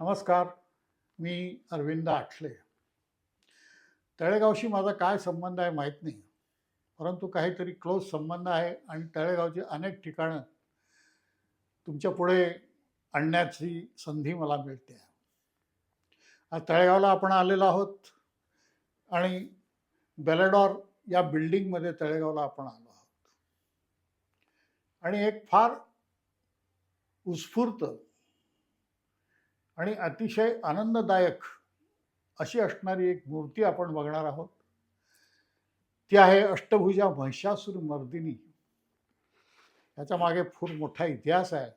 नमस्कार मी अरविंद आठले. तळेगावशी माझा काय संबंध आहे माहीत नाही परंतु काहीतरी क्लोज संबंध आहे आणि तळेगावची अनेक ठिकाणं तुमच्यापुढे आणण्याची संधी मला मिळते. आज तळेगावला आपण आलेलो आहोत आणि बेलेडॉर या बिल्डिंगमध्ये तळेगावला आपण आलो आहोत. आणि एक फार उत्स्फूर्त आणि अतिशय आनंददायक अशी असणारी एक मूर्ती आपण बघणार आहोत. ती आहे अष्टभुजा महिषासूर मर्दिनी. याच्या मागे खूप मोठा इतिहास आहे.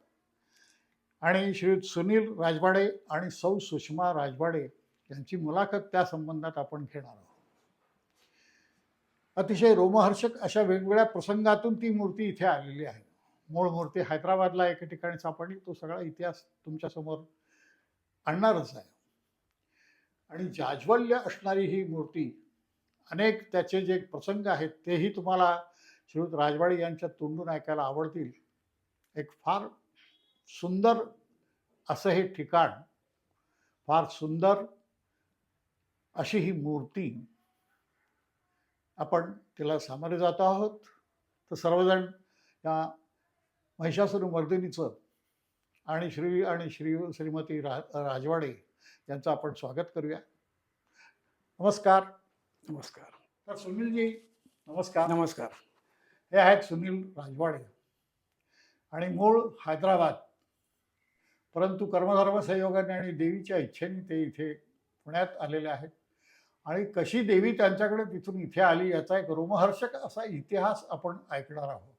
आणि श्री सुनील राजवाडे आणि सौ सुषमा राजवाडे यांची मुलाखत त्या संबंधात आपण घेणार आहोत. अतिशय रोमहर्षक अशा वेगवेगळ्या प्रसंगातून ती मूर्ती इथे आलेली आहे. मूळ मूर्ती हैदराबादला एका ठिकाणी सापडली. तो सगळा इतिहास तुमच्यासमोर आणणारच आहे. आणि जाज्वल्य असणारी ही मूर्ती अनेक त्याचे जे प्रसंग आहेत तेही तुम्हाला श्रीयुत राजवाडी यांच्या तोंडून ऐकायला आवडतील. एक फार सुंदर असं हे ठिकाण फार सुंदर अशी ही मूर्ती आपण तिला सामोरे जात आहोत. तर सर्वजण या महिषासुरमर्दिनीचं आणि श्री आणि श्री श्रीमती रा राजवाडे यांचं आपण स्वागत करूया. नमस्कार. नमस्कार. तर सुनीलजी नमस्कार. नमस्कार. हे आहेत सुनील राजवाडे. आणि मूळ हैदराबाद. परंतु कर्मधर्म संयोगाने आणि देवीच्या इच्छेने ते इथे पुण्यात आलेले आहेत. आणि कशी देवी त्यांच्याकडे तिथून इथे आली याचा एक रोमहर्षक असा इतिहास आपण ऐकणार आहोत.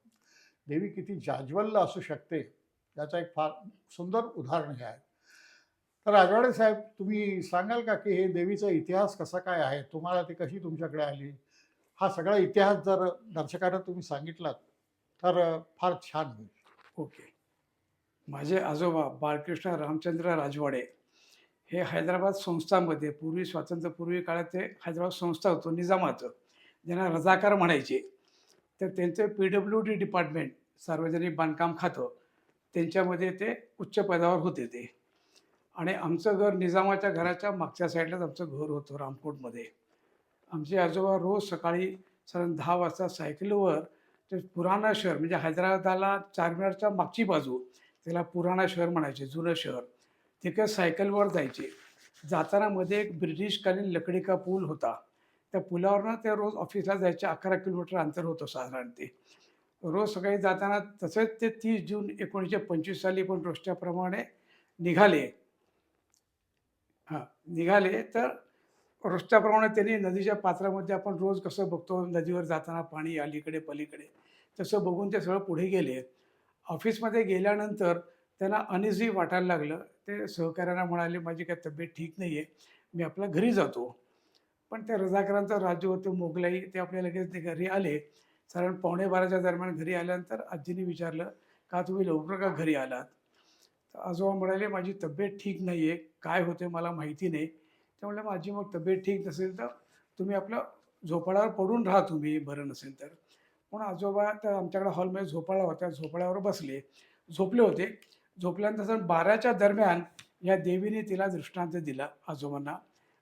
देवी किती जाज्वल्य असू शकते याचं एक फार सुंदर उदाहरण हे आहे. तर राजवाडे साहेब तुम्ही सांगाल का की हे देवीचा इतिहास कसा काय आहे? तुम्हाला ती कशी तुमच्याकडे आली? हा सगळा इतिहास जर दर्शकांना तुम्ही सांगितलात तर फार छान होईल. ओके. माझे आजोबा बाळकृष्ण रामचंद्र राजवाडे हे हैदराबाद संस्थांमध्ये पूर्वी स्वातंत्र्यपूर्वी काळात ते हैदराबाद संस्था होतं निजामाचं ज्यांना रजाकार म्हणायचे तर त्यांचे पी डब्ल्यू डी डिपार्टमेंट सार्वजनिक बांधकाम खातं त्यांच्यामध्ये ते उच्च पदावर होते ते. आणि आमचं घर निजामाच्या घराच्या मागच्या साईडलाच आमचं घर होतं रामकोटमध्ये. आमचे आजोबा रोज सकाळी साधारण दहा वाजता सायकलवर ते पुराणा शहर म्हणजे हैदराबादला चारमिनारच्या मागची बाजू त्याला पुराणा शहर म्हणायचे जुनं शहर. तिकडे सायकलवर जायचे. जाताना मध्ये एक ब्रिटिशकालीन लकडी का पूल होता. त्या पुलावरनं ते रोज ऑफिसला जायचे अकरा किलोमीटर अंतर होतं साधारण ते. रोज सकाळी जाताना तसेच ते तीस जून एकोणीसशे पंचवीस साली पण रोष्ट्याप्रमाणे निघाले. हां निघाले. तर रस्त्याप्रमाणे त्यांनी नदीच्या पात्रामध्ये आपण रोज कसं बघतो नदीवर जाताना पाणी अलीकडे पलीकडे तसं बघून ते सगळं पुढे गेले. ऑफिसमध्ये गेल्यानंतर त्यांना अनइझी वाटायला लागलं. ते सहकाऱ्यांना म्हणाले माझी काय तब्येत ठीक नाही आहे मी आपल्या घरी जातो. पण त्या रजाकारांचं राज्य होतं मोगलाई ते आपल्या लगेच ते घरी आले. साधारण पावणे बाराच्या दरम्यान घरी आल्यानंतर आजीने विचारलं का तुम्ही लवकर का घरी आलात? तर आजोबा म्हणाले माझी तब्येत ठीक नाही आहे काय होते मला माहिती नाही. त्यामुळे माझी मग तब्येत ठीक नसेल तर तुम्ही आपलं झोपाळ्यावर पडून राहा तुम्ही. बरं नसेल तर. पण आजोबा तर आमच्याकडे हॉलमध्ये झोपाळा होत्या. झोपाळ्यावर बसले. झोपले होते. झोपल्यानंतर सर बाराच्या दरम्यान या देवीने तिला दृष्टांत दिला आजोबांना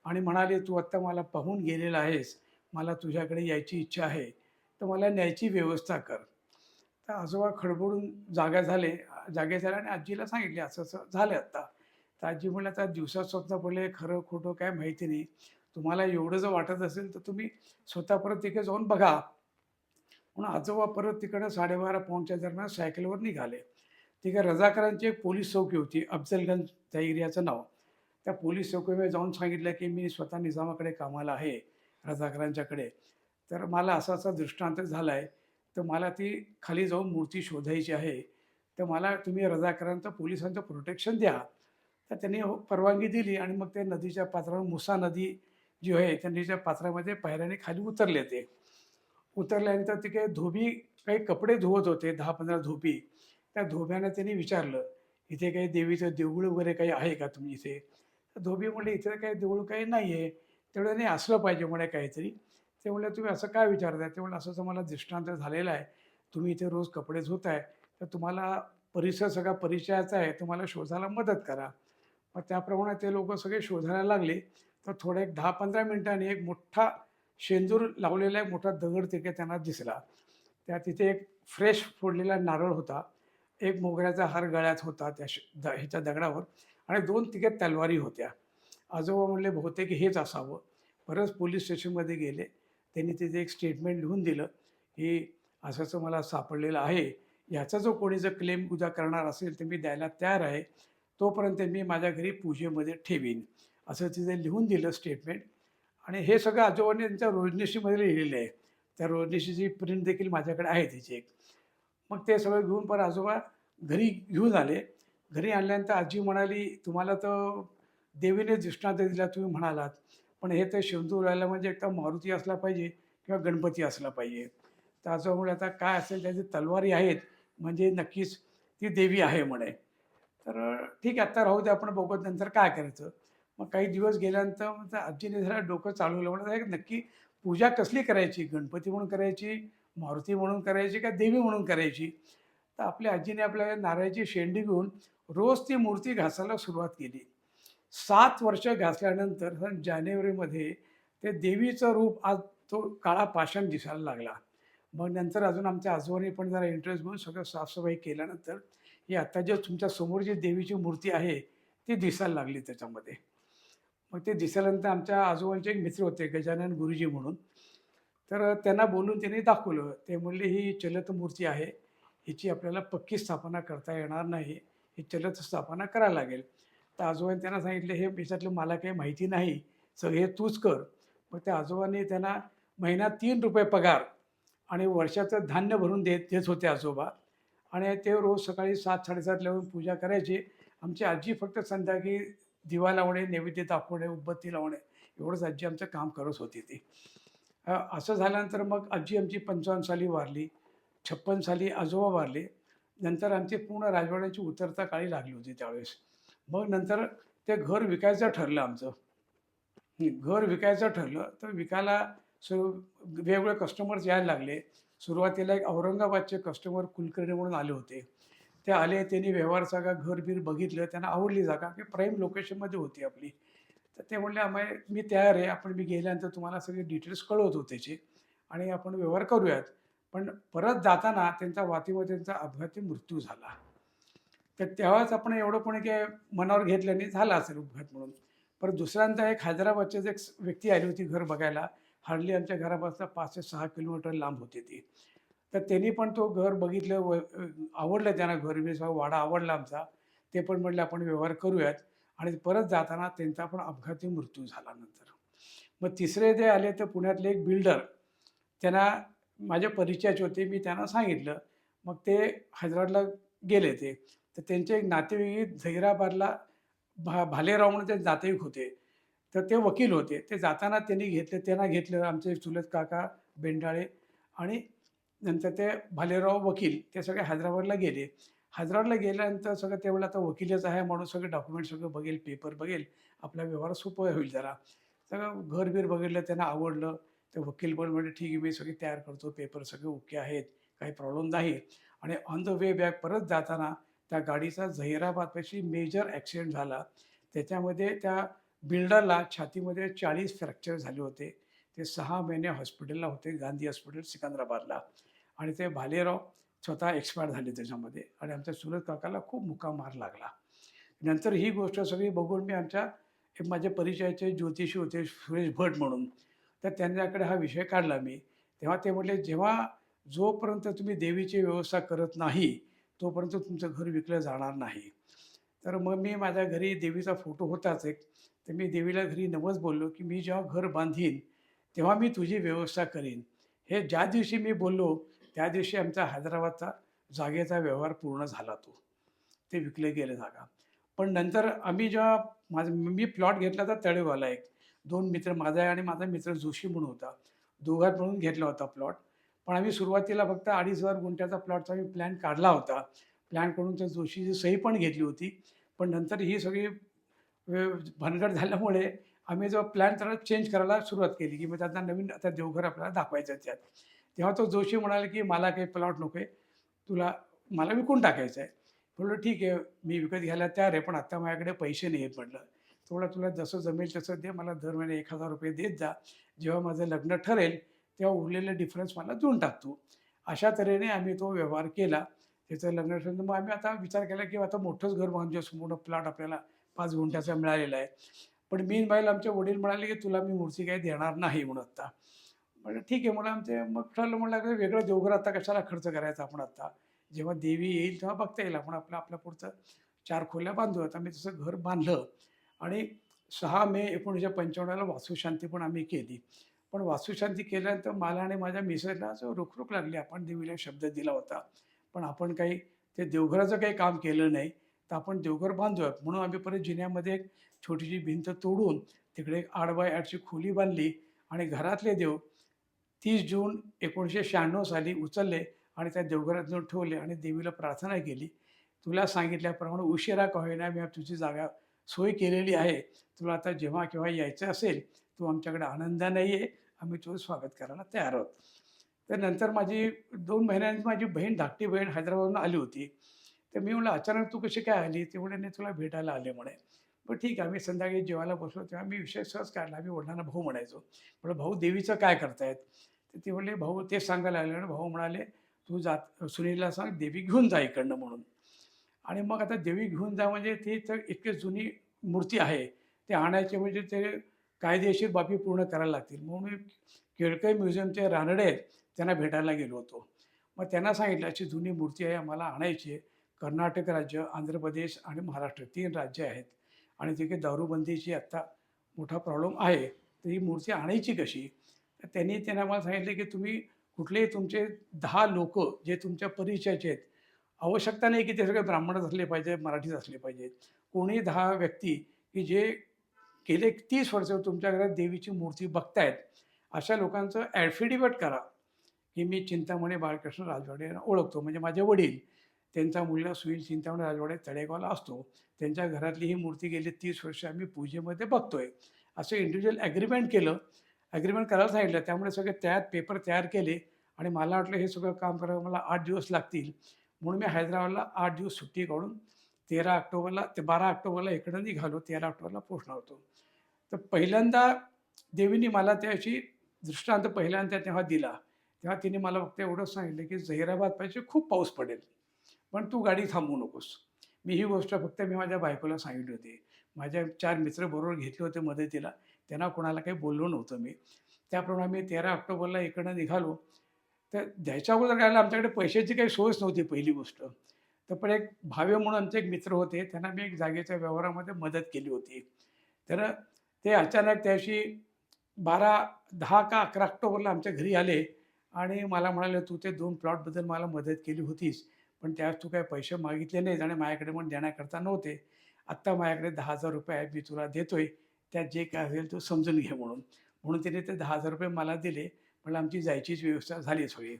आणि म्हणाले तू आत्ता मला पाहून गेलेला आहेस. मला तुझ्याकडे यायची इच्छा आहे. तर मला न्यायची व्यवस्था कर. तर आजोबा खडबडून जागा झाले जागे झाले आणि आजीला सांगितले असं असं झालं आत्ता तर आजी म्हणलं आता दिवसात स्वप्न पडले खरं खोटं काय माहिती नाही. तुम्हाला एवढं जर वाटत असेल तर तुम्ही स्वतः परत तिकडे जाऊन बघा. म्हणून आजोबा परत तिकडं साडेबारा पाऊणच्या दरम्यान सायकलवर निघाले. तिकडे रजाकारांची एक पोलीस चौकी होती अफजलगंज त्या एरियाचं नाव. त्या पोलीस चौकीमध्ये जाऊन सांगितलं की मी स्वतः निजामाकडे कामाला आहे रजाकारांच्याकडे. तर मला असा असा दृष्टांत झाला आहे तर मला ती खाली जाऊन मूर्ती शोधायची आहे. तर मला तुम्ही रजाकारांचं पोलिसांचं प्रोटेक्शन द्या. तर त्यांनी हो, परवानगी दिली आणि मग ते नदीच्या पात्रावर मुसा नदी जी आहे त्या नदीच्या पात्रामध्ये पायऱ्याने खाली उतरले ते. उतरल्यानंतर ते काही धोबी काही कपडे धुवत होते दहा पंधरा धोबी. त्या धोब्यानं त्यांनी विचारलं इथे काही देवीचं देऊळ वगैरे काही आहे का तुम्ही इथे? धोबी म्हणले इथे काही देऊळ काही नाही आहे तेवढं नाही असलं पाहिजे म्हणे काहीतरी. ते म्हणलं तुम्ही असं काय विचारताय? ते म्हणलं असं मला दृष्टांत झालेला आहे. तुम्ही इथे रोज कपडे धुताय तर तुम्हाला परिसर सगळा परिचयाचा आहे. तुम्हाला शोधायला मदत करा. मग त्याप्रमाणे ते लोक सगळे शोधायला लागले. तर थोडं एक दहा पंधरा मिनिटांनी एक मोठा शेंदूर लावलेला एक मोठा दगड तिथे त्यांना दिसला. त्या तिथे एक फ्रेश फोडलेला नारळ होता. एक मोगऱ्याचा हार गळ्यात होता त्या श द ह्याच्या दगडावर आणि दोन तिघे तलवारी होत्या. आजोबा म्हणले बहुतेक हेच असावं. परत पोलीस स्टेशनमध्ये गेले. त्यांनी तिथे एक स्टेटमेंट लिहून दिलं की असं असं मला सापडलेलं आहे. याचा जो कोणी जर क्लेम उद्या करणार असेल तर मी द्यायला तयार आहे. तोपर्यंत मी माझ्या घरी पूजेमध्ये ठेवीन. असं तिथे लिहून दिलं स्टेटमेंट आणि हे सगळं आजोबांनी त्यांच्या रोजनिशीमध्ये लिहिलेलं आहे. त्या रोजनिशीची प्रिंट देखील माझ्याकडे आहे तिची एक. मग ते सगळं घेऊन पण आजोबा घरी घेऊन आले. घरी आणल्यानंतर आजी म्हणाली तुम्हाला तर देवीने दृष्टांत दिला तुम्ही म्हणालात. पण हे तर शेंदूर राहायला म्हणजे एकदा मारुती असला पाहिजे किंवा गणपती असला पाहिजे. त्याच्यामुळे आता काय असेल त्याची तलवारी आहेत म्हणजे नक्कीच ती देवी आहे म्हणे. तर ठीक आहे आत्ता राहू दे आपण बघत नंतर काय करायचं. मग काही दिवस गेल्यानंतर मग आजीने जरा डोकं चालवलं म्हणजे नक्की पूजा कसली करायची? गणपती म्हणून करायची मारुती म्हणून करायची का देवी म्हणून करायची? तर आपल्या आजीने आपल्या नारळाची शेंडी घेऊन रोज ती मूर्ती घासायला सुरुवात केली. सात वर्ष घासल्यानंतर जानेवारीमध्ये ते देवीचं रूप आज तो काळा पाषाण दिसायला लागला. मग नंतर अजून आमच्या आजोबांनी पण जरा इंटरेस्ट घेऊन सगळं साफसफाई केल्यानंतर ही आता जे तुमच्यासमोर जी देवीची मूर्ती आहे ती दिसायला लागली त्याच्यामध्ये. मग ते दिसल्यानंतर आमच्या आजोबांचे एक मित्र होते गजानन गुरुजी म्हणून. तर त्यांना बोलून त्यांनी दाखवलं. ते म्हणले ही चलत मूर्ती आहे. हिची आपल्याला पक्की स्थापना करता येणार नाही. ही चलत स्थापना करायला लागेल. तर आजोबांनी त्यांना सांगितले हे याच्यातलं मला काही माहिती नाही सगळे हे तूच कर. मग त्या आजोबांनी त्यांना महिना तीन रुपये पगार आणि वर्षाचं धान्य भरून देत देत होते आजोबा. आणि ते रोज सकाळी सात साडेसात लावून पूजा करायची. आमची आजी फक्त संध्याकाळी दिवा लावणे नैवेद्य दाखवणे उदबत्ती लावणे एवढंच आजी आमचं काम करत होती ती. असं झाल्यानंतर मग आजी आमची पंचावन्न साली वारली छप्पन साली आजोबा वारले. नंतर आमची पूर्ण राजवाड्याची उतरता काळी लागली होती त्यावेळेस. मग नंतर ते घर विकायचं ठरलं आमचं. घर विकायचं ठरलं तर विकायला सर्व वेगवेगळे कस्टमर्स यायला लागले. सुरुवातीला एक औरंगाबादचे कस्टमर कुलकर्णी म्हणून आले होते. ते आले त्यांनी व्यवहार सगळा घरबीर बघितलं त्यांना आवडली जागा की प्राईम लोकेशनमध्ये होती आपली. तर ते म्हणले आम्हाला मी तयार आहे आपण मी गेल्यानंतर तुम्हाला सगळे डिटेल्स कळवतो त्याचे आणि आपण व्यवहार करूयात. पण परत जाताना त्यांचा वातीमध्ये त्यांचा अपघाती मृत्यू झाला. तर तेव्हाच आपण एवढं पण काय मनावर घेतल्याने झाला असेल अपघात म्हणून. परत दुसऱ्यांदा एक हैदराबादचीच एक व्यक्ती आली होती घर बघायला. हार्डली आमच्या घरापासून पाच ते सहा किलोमीटर लांब होती ती. तर त्यांनी पण तो घर बघितलं व आवडलं त्यांना घर मी वाडा आवडला आमचा. ते पण म्हटलं आपण व्यवहार करूयात. आणि परत जाताना त्यांचा पण अपघाती मृत्यू झाला नंतर. मग तिसरे जे आले तर पुण्यातले एक बिल्डर. त्यांना माझ्या परिचयाचे होते मी त्यांना सांगितलं. मग ते हैदराबादला गेले ते. तर त्यांचे एक नातेवाईक झैराबादला भा भालेराव म्हणून ते नातेवाईक होते तर ते वकील होते. ते जाताना त्यांनी घेतले त्यांना घेतलं आमचे चुलत काका बेंडाळे आणि नंतर ते भालेराव वकील ते सगळे हैदराबादला गेले. हैदराबादला गेल्यानंतर सगळं तेवढं आता वकीलच आहे म्हणून सगळे डॉक्युमेंट सगळं बघेल पेपर बघेल आपला व्यवहार सोपं होईल जरा. सगळं घरबीर बघितलं त्यांना आवडलं. ते वकील पण म्हणजे ठीक आहे मी सगळे तयार करतो पेपर सगळे ओके आहेत काही प्रॉब्लेम नाही. आणि ऑन द वे बॅक परत जाताना त्या गाडीचा झहिराबादपाशी मेजर ॲक्सिडेंट झाला. त्याच्यामध्ये त्या बिल्डरला छातीमध्ये चाळीस फ्रॅक्चर झाले होते. ते सहा महिने हॉस्पिटलला होते गांधी हॉस्पिटल सिकंदराबादला. आणि ते भालेराव स्वतः एक्सपायर झाले त्याच्यामध्ये. आणि आमच्या सुरत काकाला खूप मुका मार लागला. नंतर ही गोष्ट सगळी बघून मी आमच्या माझ्या परिचयाचे ज्योतिषी होते सुरेश भट म्हणून. तर त्यांच्याकडे हा विषय काढला मी. तेव्हा ते म्हटले जेव्हा जोपर्यंत तुम्ही देवीची व्यवस्था करत नाही तोपर्यंत तुमचं घर विकलं जाणार नाही. तर मग मी माझ्या घरी देवीचा फोटो होताच एक. तर मी देवीला घरी नवच बोललो की मी जेव्हा घर बांधीन तेव्हा मी तुझी व्यवस्था करीन. हे ज्या दिवशी मी बोललो त्या दिवशी आमचा हैदराबादचा जागेचा व्यवहार पूर्ण झाला तो. ते विकले गेले जागा. पण नंतर आम्ही जेव्हा माझं मी प्लॉट घेतला तर तळेवाला एक. दोन मित्र माझा आणि माझा मित्र जोशी म्हणून होता. दोघात म्हणून घेतला होता प्लॉट. पण आम्ही सुरुवातीला फक्त अडीच हजार गुंठ्याचा प्लॉटचा आम्ही प्लॅन काढला होता. प्लॅन करून त्या जोशीची सही पण घेतली होती. पण नंतर ही सगळी वे- भानगड झाल्यामुळे आम्ही जो प्लॅन त्याला चेंज करायला सुरुवात केली की मग त्यांना नवीन आता देवघर आपल्याला दाखवायचं त्यात. तेव्हा तो जोशी म्हणाले की मला काही प्लॉट नको आहे तुला मला विकून टाकायचं आहे म्हणलं ठीक आहे मी विकत घ्यायला तयार आहे पण आत्ता माझ्याकडे पैसे नाही आहेत म्हटलं. थोडं तुला जसं जमेल तसं दे मला दर महिने एक हजार रुपये देत जा. जेव्हा माझं लग्न ठरेल तेव्हा उरलेलं डिफरन्स मला देऊन टाकतो. अशा तऱ्हेने आम्ही तो व्यवहार केला. त्याचं लग्न ठरलं मग आम्ही आता विचार केला की आता मोठंच घर बांधूया संपूर्ण प्लॉट आपल्याला पाच गुंठ्याचा मिळालेला आहे. पण मीन बाईल आमचे वडील म्हणाले की तुला मी मूर्ती काही देणार नाही म्हणून आत्ता म्हटलं ठीक आहे मला आमचे मग ठरलं म्हणलं की वेगळं देवघर आता कशाला खर्च करायचा आपण आता? जेव्हा देवी येईल तेव्हा बघता येईल. आपण आपलं आपल्या पुढचं चार खोल्या बांधू आता मी तसं घर बांधलं आणि सहा मे एकोणीसशे पंचावन्नला वास्तुशांती पण आम्ही केली. पण वास्तुशांती केल्यानंतर मला आणि माझ्या मिसेसला असं रुखरुख लागली. आपण देवीला शब्द दिला होता. पण आपण काही ते देवघराचं काही काम केलं नाही तर आपण देवघर बांधूया म्हणून आम्ही परत जिन्यामध्ये एक छोटीशी भिंत तोडून तिकडे एक आठ बाय आठची खोली बांधली आणि घरातले देव तीस जून एकोणीसशे शहाण्णव साली उचलले आणि त्या देवघरात जाऊन ठेवले आणि देवीला प्रार्थना केली. तुला सांगितल्याप्रमाणे उशिरा का होईना मी तुझी जागा सोय केलेली आहे. तुला आता जेव्हा केव्हा यायचं असेल तू आमच्याकडे आनंदाने ये आम्ही तुझं स्वागत करायला तयार आहोत. तर नंतर माझी दोन महिन्यांनी माझी बहीण धाकटी बहीण हैदराबादहून आली होती. तर मी म्हणलं अचानक तू कशी काय आली? ते म्हणे तुला भेटायला आले म्हणे. पण ठीक आहे आम्ही संध्याकाळी जेवायला बसलो. तेव्हा मी विषय सहज काढला. आम्ही वडिलांना भाऊ म्हणायचो. म्हणलं भाऊ देवीचं काय करतायत? तर ते म्हणले भाऊ ते सांगायला लागले. आणि भाऊ म्हणाले तू जात सुनीलला सांग देवी घेऊन जा इकडनं म्हणून. आणि मग आता देवी घेऊन जा म्हणजे ती तर इतकी जुनी मूर्ती आहे. ते आणायचे म्हणजे ते कायदेशीर बाबी पूर्ण करायला लागतील. म्हणून मी म्युझियमचे रानडे आहेत त्यांना भेटायला गेलो होतो. मग त्यांना सांगितलं अशी जुनी मूर्ती आहे आम्हाला आणायची. आहे कर्नाटक राज्य आंध्र प्रदेश आणि महाराष्ट्र तीन राज्य आहेत. आणि तिथे दारूबंदीची आत्ता मोठा प्रॉब्लेम आहे. तर ही मूर्ती आणायची कशी? त्यांनी त्यांना मला सांगितले की तुम्ही कुठलेही तुमचे दहा लोक जे तुमच्या परिचयाचे आहेत आवश्यकता नाही की ते सगळे ब्राह्मणच असले पाहिजे मराठीच असले पाहिजेत. कोणी दहा व्यक्ती की जे गेले तीस वर्ष तुमच्या घरात देवीची मूर्ती बघतायत अशा लोकांचं ॲफिडेविट करा की मी चिंतामणी बाळकृष्ण राजवाडे यांना ओळखतो. म्हणजे माझे वडील त्यांचा मुलगा सुनील चिंतामणी राजवाडे तळेगावला असतो. त्यांच्या घरातली ही मूर्ती गेली तीस वर्ष आम्ही पूजेमध्ये बघतोय. असं इंडिव्हिज्युअल ॲग्रीमेंट केलं. ॲग्रीमेंट करायला सांगितलं. त्यामुळे सगळे तयार पेपर तयार केले आणि मला वाटलं हे सगळं काम करायला मला आठ दिवस लागतील. म्हणून मी हैदराबादला आठ दिवस सुट्टी काढून तेरा ऑक्टोबरला ते बारा ऑक्टोबरला इकडं निघालो तेरा ऑक्टोबरला पोहोचणार होतो. तर पहिल्यांदा देवीने मला त्याची दृष्टांत पहिल्यांदा तेव्हा दिला. तेव्हा तिने मला फक्त एवढंच सांगितलं की झहिराबाद पाहिजे खूप पाऊस पडेल पण तू गाडी थांबवू नकोस. मी ही गोष्ट फक्त मी माझ्या बायकोला सांगितली होती. माझ्या चार मित्र बरोबर घेतले होते मदतीला. त्यांना कोणाला काही बोललो नव्हतं मी. त्याप्रमाणे मी तेरा ऑक्टोबरला इकडनं निघालो. तर द्यायच्या अगोदर काय आमच्याकडे पैशाची काही सोयच नव्हती पहिली गोष्ट. तर पण एक भावे म्हणून आमचे एक मित्र होते त्यांना मी एक जागेच्या व्यवहारामध्ये मदत केली होती. तर ते अचानक त्याशी बारा दहा का अकरा ऑक्टोबरला आमच्या घरी आले आणि मला म्हणाले तू ते दोन प्लॉटबद्दल मला मदत केली होतीस पण त्यास तू काही पैसे मागितले नाहीत आणि माझ्याकडे पण देण्याकरता नव्हते. आत्ता माझ्याकडे दहा हजार रुपये आहेत मी तुला देतोय. त्यात जे काय असेल तू समजून घे म्हणून. म्हणून तिने ते दहा हजार रुपये मला दिले. पण आमची जायचीच व्यवस्था झाली सगळी.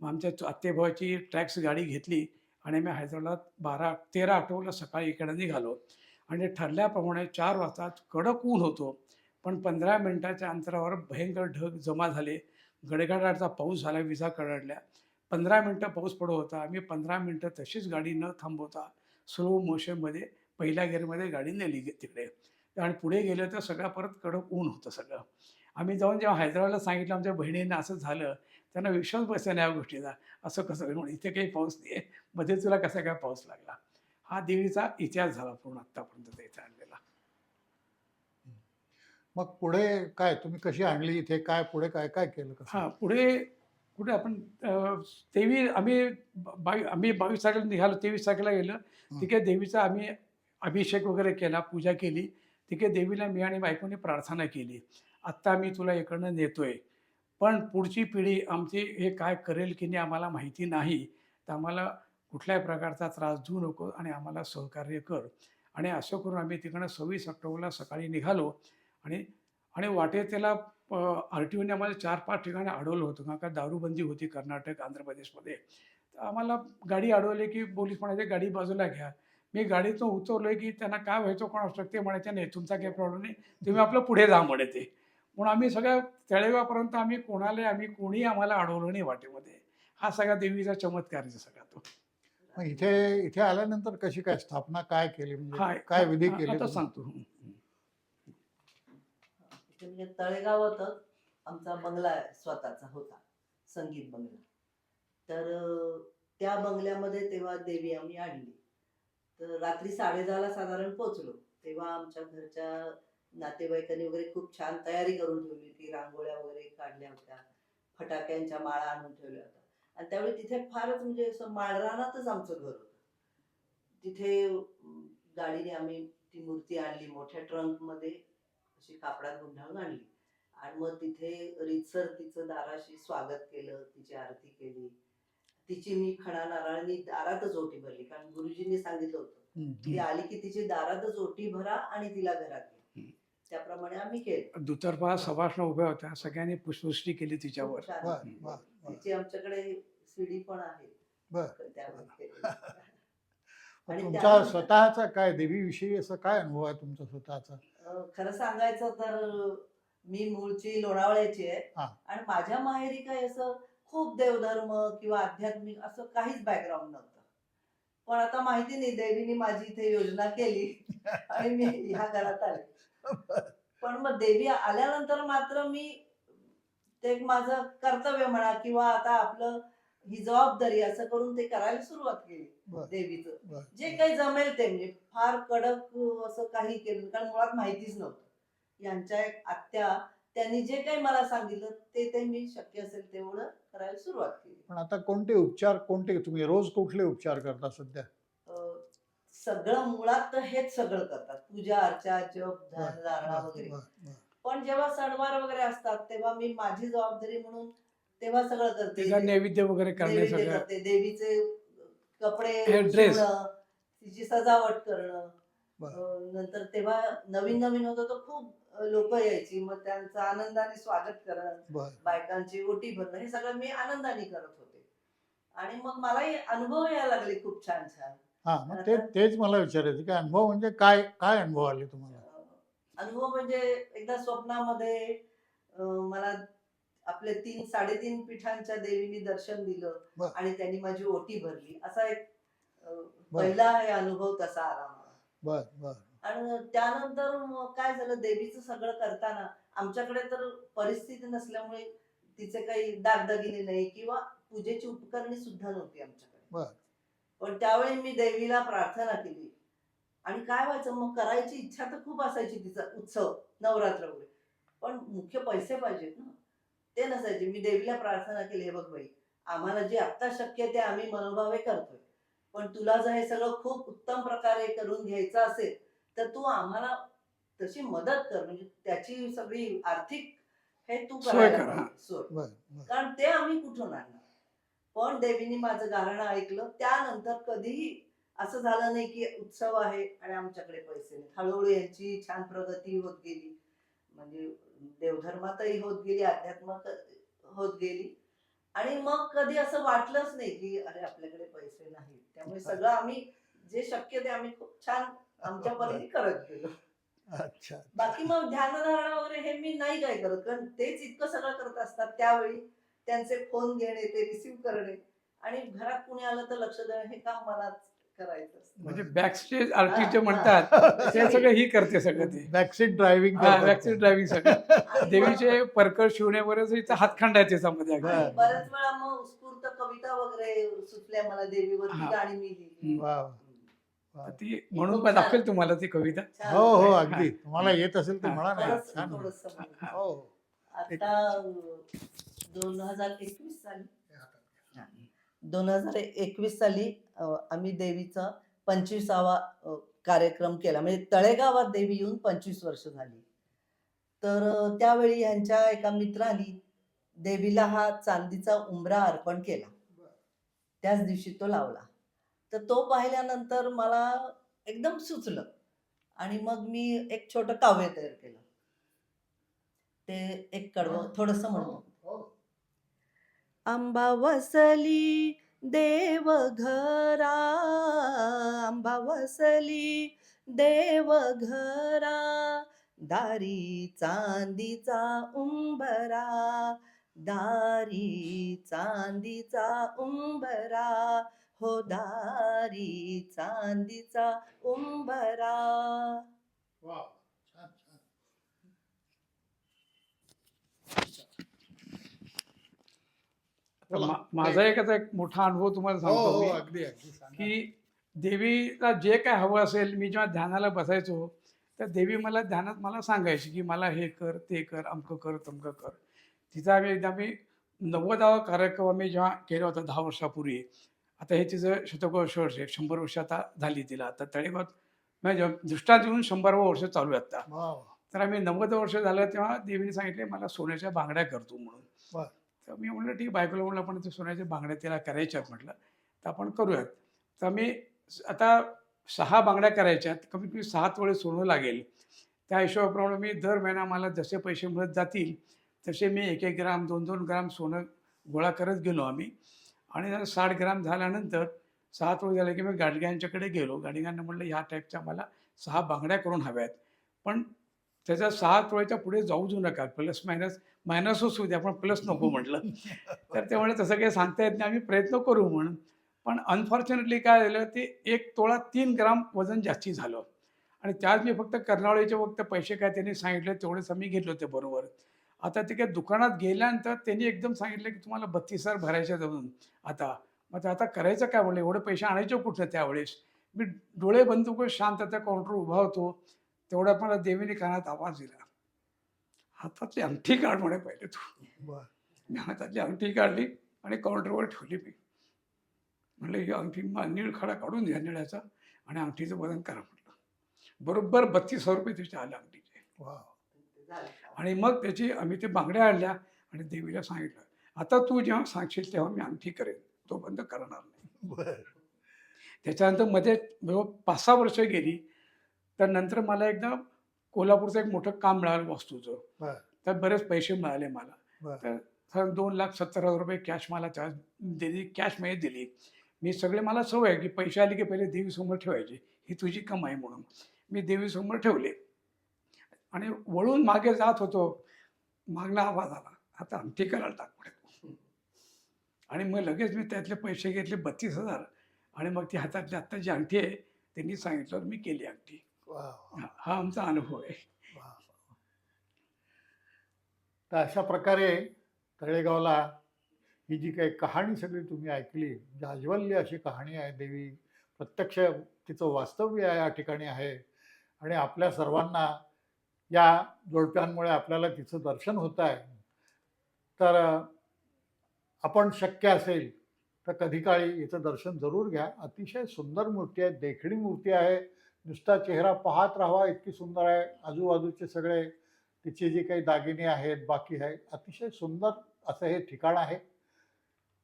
मग आमच्या आत्तेभावाची टॅक्स गाडी घेतली आणि आम्ही हैदराबाद बारा तेरा ऑक्टोबरला सकाळी इकडे निघालो. आणि ठरल्याप्रमाणे चार वाजता कडक ऊन होतो. पण पंधरा मिनटाच्या अंतरावर भयंकर ढग जमा झाले. गडगडाचा पाऊस झाला विजा कडाडल्या. पंधरा मिनटं पाऊस पडत होता. आम्ही पंधरा मिनटं तशीच गाडी न थांबवता स्लो मोशनमध्ये पहिल्या गेअरमध्ये गाडी नेली तिकडे. आणि पुढे गेलं तर सगळं परत कडक ऊन होतं सगळं. आम्ही जाऊन जेव्हा हैदराबादला सांगितलं आमच्या बहिणींना असं झालं त्यांना विश्वास बसला नाही या गोष्टीचा. असं कसं होईल? म्हणून इथे काही पाऊस नाही आहे मध्ये तुला कसा काय पाऊस लागला? हा देवीचा इतिहास झाला पूर्ण आत्तापर्यंत इथे आणलेला. मग पुढे काय? तुम्ही कशी आणली इथे? काय पुढे काय? काय केलं हां पुढे कुठे आपण देवी आम्ही बावी आम्ही बावीस तारखेला निघालो तेवीस तारखेला गेलो. तिथे देवीचा आम्ही अभिषेक वगैरे केला पूजा केली. तिथे देवीला मी आणि बायकोने प्रार्थना केली. आत्ता मी तुला इकडनं नेतोय. पण पुढची पिढी आमची हे काय करेल की नाही आम्हाला माहिती नाही. तर आम्हाला कुठल्याही प्रकारचा त्रास देऊ नको आणि आम्हाला सहकार्य कर. आणि असं करून आम्ही तिकडनं सव्वीस ऑक्टोबरला सकाळी निघालो. आणि आणि वाटेत त्याला आर टी ओने आम्हाला चार पाच ठिकाणी अडवलं होतं. कारण का दारूबंदी होती कर्नाटक आंध्र प्रदेशमध्ये. तर आम्हाला गाडी अडवली की पोलीस म्हणायचे गाडी बाजूला घ्या. मी गाडीतून उतरलो की त्यांना काय व्हायचं कोण असतं ते म्हणायचे नाही तुमचा काही प्रॉब्लेम नाही. तुम्ही आपलं पुढे जा म्हणे ते म्हणून आम्ही सगळ्या तळेगावपर्यंत आम्ही कोणाला आम्ही कोणी आम्हाला अडवलं नाही वाटेमध्ये. हा सगळा देवीचा चमत्कार आहे सगळा तो. मग इथे इथे आल्यानंतर कशी काय स्थापना काय केली? म्हणजे काय विधी केले? सांगतो. इथे म्हणजे तळेगावातच आमचा बंगला आहे, स्वतःचा होता. संगीत बंगला. तर त्या बंगल्यामध्ये तेव्हा देवी आम्ही आणली. तर रात्री साडेदहाला साधारण पोचलो तेव्हा आमच्या घरच्या नातेवाईकांनी वगैरे खूप छान तयारी करून ठेवली होती. रांगोळ्या वगैरे काढल्या होत्या. फटाक्यांच्या माळा आणून ठेवल्या होत्या. आणि त्यावेळी तिथे फारच म्हणजे असं माळरानातच आमचं घर होतं. तिथे गाडीने आम्ही ती मूर्ती आणली. मोठ्या ट्रंकमध्ये अशी कापडात गुंडाळून आणली. आणि मग तिथे रीतसर तिचं दाराशी स्वागत केलं. तिची आरती केली. तिची मी खणा नारळांनी दारातच ओटी भरली. कारण गुरुजींनी सांगितलं होतं ती आली की तिची दारातच ओटी भरा आणि तिला घरात घ्या. त्याप्रमाणे आम्ही केलं दुतर्फा सभासणं उभ्या होत्या सगळ्यांनी पुष्पवृष्टी केली तिच्यावर खूप छान. वा, वा, वा. तिची आमच्याकडे सीडी पण आहे बर. त्यावर केलेली. मग आणि तुमचा त्यानंतर- स्वतःचा काय देवीविषयी असं काय अनुभव आहे तुमचा स्वतःचा अं, खरं सांगायचं तर मी मूळची लोणावळ्याची आहे हा. आणि माझ्या माहेरी काही असं खूप देवधर्म किंवा आध्यात्मिक असं काहीच बॅकग्राऊंड नव्हतं पण आता माहिती नाही देवीने माझी इथे योजना केली आणि मी ह्या घरात आले पण मग देवी आल्यानंतर मात्र मी ते एक माझं कर्तव्य म्हणा किंवा आता आपलं ही जबाबदारी असं करून ते करायला सुरुवात केली बर. देवीचं बर. जे काही जमेल ते म्हणजे फार कडक असं काही केलं नाही. कारण मुळात माहितीच नव्हतं यांच्या एक आत्या त्यांनी जे काही मला सांगितलं ते ते मी शक्य असेल तेवढं करायला सुरुवात केली पण आता कोणते उपचार कोणते तुम्ही रोज कुठले उपचार करता सध्या सगळं मुळात तर हेच सगळं करतात. पूजा अर्चा जप ध्यान धारणा वगैरे. पण जेव्हा सणवार वगैरे असतात तेव्हा मी माझी जबाबदारी म्हणून तेव्हा सगळं करते. नैवेद्य वगैरे करते. देवीचे कपडे तिची सजावट करणं. नंतर तेव्हा नवीन नवीन होतं तर खूप लोक यायची. मग त्यांचं आनंदाने स्वागत करणं बायकांची ओटी भरणं हे सगळं मी आनंदाने करत होते. आणि मग मलाही अनुभव यायला लागले खूप छान छान. हा मग ते तेच मला विचारायचं की अनुभव म्हणजे काय काय अनुभव आले तुम्हाला अनुभव म्हणजे एकदा स्वप्नामध्ये अं, मला आपले तीन साडेतीन पीठांच्या देवीनी दर्शन दिलं बर. आणि त्यांनी माझी ओटी भरली असा एक अं, बर. पहिला हे अनुभव तसा आला मला बर बर आणि त्यानंतर मग काय झालं देवीचं सगळं करताना आमच्याकडे तर परिस्थिती नसल्यामुळे तिचे काही दागदागिने नाही किंवा पूजेची उपकरणे सुद्धा नव्हती आमच्याकडे बर. पण त्यावेळी मी देवीला प्रार्थना केली. आणि काय व्हायचं मग करायची इच्छा तर खूप असायची तिचा उत्सव नवरात्र वगैरे पण मुख्य पैसे पाहिजेत ना. ते नसायचे. मी देवीला प्रार्थना केली हे बघ बाई आम्हाला जे आत्ता शक्य आहे ते आम्ही मनोभावे करतोय. पण तुला जर हे सगळं खूप उत्तम प्रकारे करून घ्यायचं असेल तर तू आम्हाला तशी मदत कर. म्हणजे त्याची सगळी आर्थिक हे तू करायला सोय. कारण ते आम्ही कुठून आणणार? पण देवीनी माझं गाणं ऐकलं. त्यानंतर कधीही असं झालं नाही की उत्सव आहे आणि आमच्याकडे पैसे नाही हळूहळू यांची छान प्रगती होत गेली. म्हणजे देवधर्मातही होत गेली अध्यात्मात होत गेली. आणि मग कधी असं वाटलंच नाही की अरे आपल्याकडे पैसे नाही त्यामुळे सगळं आम्ही जे शक्य ते आम्ही खूप छान आमच्या परीने करत गेलो. अच्छा बाकी मग ध्यानधारणा वगैरे हे मी नाही काय करत. कारण तेच इतकं सगळं करत असतात त्यावेळी. त्यांचे फोन घेणे ते रिसिव्ह करणे आणि घरात कुणी आलं तर लक्ष देणं हे काम मलाच करायचं. म्हणजे बॅकस्टेज आर्टिस्ट जे हा, म्हणतात ते सगळं ही करते सगळं ते बॅकसीट ड्रायव्हिंग बॅकस्टेज ड्रायव्हिंग सगळं देवीचे परकर शिवणे वगैरे इथं हातखंड आहे त्याच्यामध्ये मग- अगदी. आणि बऱ्याच वेळा मग उत्स्फूर्त कविता वगैरे सुचल्या मला देवीवर ती. गाणी मी लिहिली. ती म्हणून पण दाखवेल तुम्हाला ती कविता हो हो. अगदी तुम्हाला येत असेल तर. म्हणा नाही. हो आता दोन हजार एकवीस साली. दोन हजार एकवीस साली आम्ही देवीचा पंचवीसावा कार्यक्रम केला. म्हणजे तळेगावात देवी येऊन पंचवीस वर्ष झाली. तर त्यावेळी ह्यांच्या एका मित्राने देवीला हा चांदीचा उंबरा अर्पण केला. त्याच दिवशी तो लावला. तर तो पाहिल्यानंतर मला एकदम सुचलं. आणि मग मी एक छोटं काव्य तयार केलं. ते एक कडवं थोडस म्हणतो हो. आंबा वसली देव घरा आंबा वसली देव घरा दारी चांदीचा उंबरा. दारी चांदीचा उंबरा. हो दारी चांदीचा उंबरा. wow छान छान तर बोला. मा- माझा एक आता एक मोठा अनुभव तुम्हाला हो सांगतो हो मी अगदी. की देवीला जे काय हवं असेल मी जेव्हा ध्यानाला बसायचो तर देवी मला ध्यानात मला सांगायची की मला हे कर ते कर अमकं कर तमकं कर. तिथं आम्ही एकदा मी नव्वदावा कार्यक्रम आम्ही जेव्हा केला होता दहा वर्षापूर्वी आता हे तिचं शतकोत्सव वर्ष आहे शंभर वर्ष आता झाली तिला. आता तळेगावात म्हणजे दृष्टांत येऊन शंभरावं वर्ष चालू आहे आता. तर आम्ही नव्वद वर्ष झालं तेव्हा देवीने सांगितले मला सोन्याच्या बांगड्या करतो म्हणून. तर मी म्हटलं ठीक बायकोला म्हटलं आपण ते सोन्याच्या बांगड्या त्याला करायच्यात म्हटलं. तर आपण करूयात. तर मी आता सहा बांगड्या करायच्यात कमीत कमी सहा तोळे सोनं लागेल. त्या हिशोबाप्रमाणे मी दर महिना मला जसे पैसे मिळत जातील तसे मी एक एक ग्राम दोन दोन ग्राम सोनं गोळा करत गेलो आम्ही. आणि जरा साठ ग्राम झाल्यानंतर सहा तोळे झाले की मी गाडग्यांच्याकडे गेलो. गाडग्यांना म्हटलं ह्या टाईपच्या मला सहा बांगड्या करून हव्यात. पण त्याच्या सहा तोळ्याच्या पुढे जाऊ देऊ नका. प्लस मायनस मायनसच होऊ द्या पण प्लस नको म्हटलं. तर त्यामुळे तसं काही सांगता येत नाही आम्ही प्रयत्न करू म्हणून पण अनफॉर्च्युनेटली काय झालं ते एक तोळा तीन ग्राम वजन जास्ती झालं. आणि त्यात मी फक्त कर्नाळीचे फक्त पैसे काय त्यांनी सांगितले तेवढेच आम्ही घेतले होते बरोबर. आता ते काय दुकानात गेल्यानंतर त्यांनी एकदम सांगितलं की तुम्हाला बत्तीस हजार भरायचे जाऊन आता मग ते आता करायचं काय म्हणलं? एवढे पैसे आणायचे कुठं त्यावेळेस? मी डोळे बंद करून शांत त्या काउंटर उभा होतो. तेवढ्यात मला देवीने कानात आवाज दिला. हातातली अंगठी काढ म्हणे पहिले तू. मी हातातली अंगठी काढली आणि काउंटरवर ठेवली मी. म्हणलं ही अंगठी निळ खडा काढून घ्या निळ्याचा आणि अंगठीचं वजन करा म्हटलं. बरोबर बत्तीस रुपये त्याचे आले अंगठीचे. आणि मग त्याची आम्ही ते बांगड्या आणल्या आणि देवीला सांगितलं आता तू जेव्हा सांगशील तेव्हा मी अंगठी करेन. तो बंद करणार नाही. बर. त्याच्यानंतरमध्ये पाच सहा वर्ष गेली तर नंतर मला एकदा कोल्हापूरचं एक मोठं काम मिळालं वस्तूचं. त्यात बरेच पैसे मिळाले मला. तर दोन लाख सत्तर हजार रुपये कॅश मला त्या दिली कॅशमध्ये दिली. मी सगळे मला सवय आहे की पैसे आले की पहिले देवीसमोर ठेवायचे. ही तुझी कमाई म्हणून. मी देवीसमोर ठेवले. आणि वळून मागे जात होतो. मागला आवाज आला. आता अंगठी करायला टाक पुढे. आणि मग लगेच मी त्यातले पैसे घेतले बत्तीस हजार. आणि मग ती हातातली आत्ता जी अंगठी आहे त्यांनी सांगितलं मी केली अंगठी. हा हा आमचा अनुभव आहे. तर अशा प्रकारे तळेगावला ही जी काही कहाणी सगळी तुम्ही ऐकली जाज्वल्य अशी कहाणी आहे देवी. प्रत्यक्ष तिचं वास्तव्य या ठिकाणी आहे. आणि आपल्या सर्वांना या जोडप्यांमुळे आपल्याला तिचं दर्शन होत आहे. तर आपण शक्य असेल तर कधी काळी हिचं दर्शन जरूर घ्या. अतिशय सुंदर मूर्ती आहे देखणी मूर्ती आहे. नुसता चेहरा पाहत राहावा इतकी सुंदर आहे. आजूबाजूचे सगळे तिचे जे काही दागिने आहेत बाकी आहे अतिशय सुंदर असं हे ठिकाण आहे.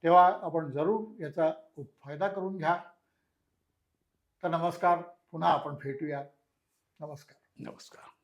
तेव्हा आपण जरूर याचा फायदा करून घ्या. तर नमस्कार पुन्हा आपण भेटूया. नमस्कार. नमस्कार.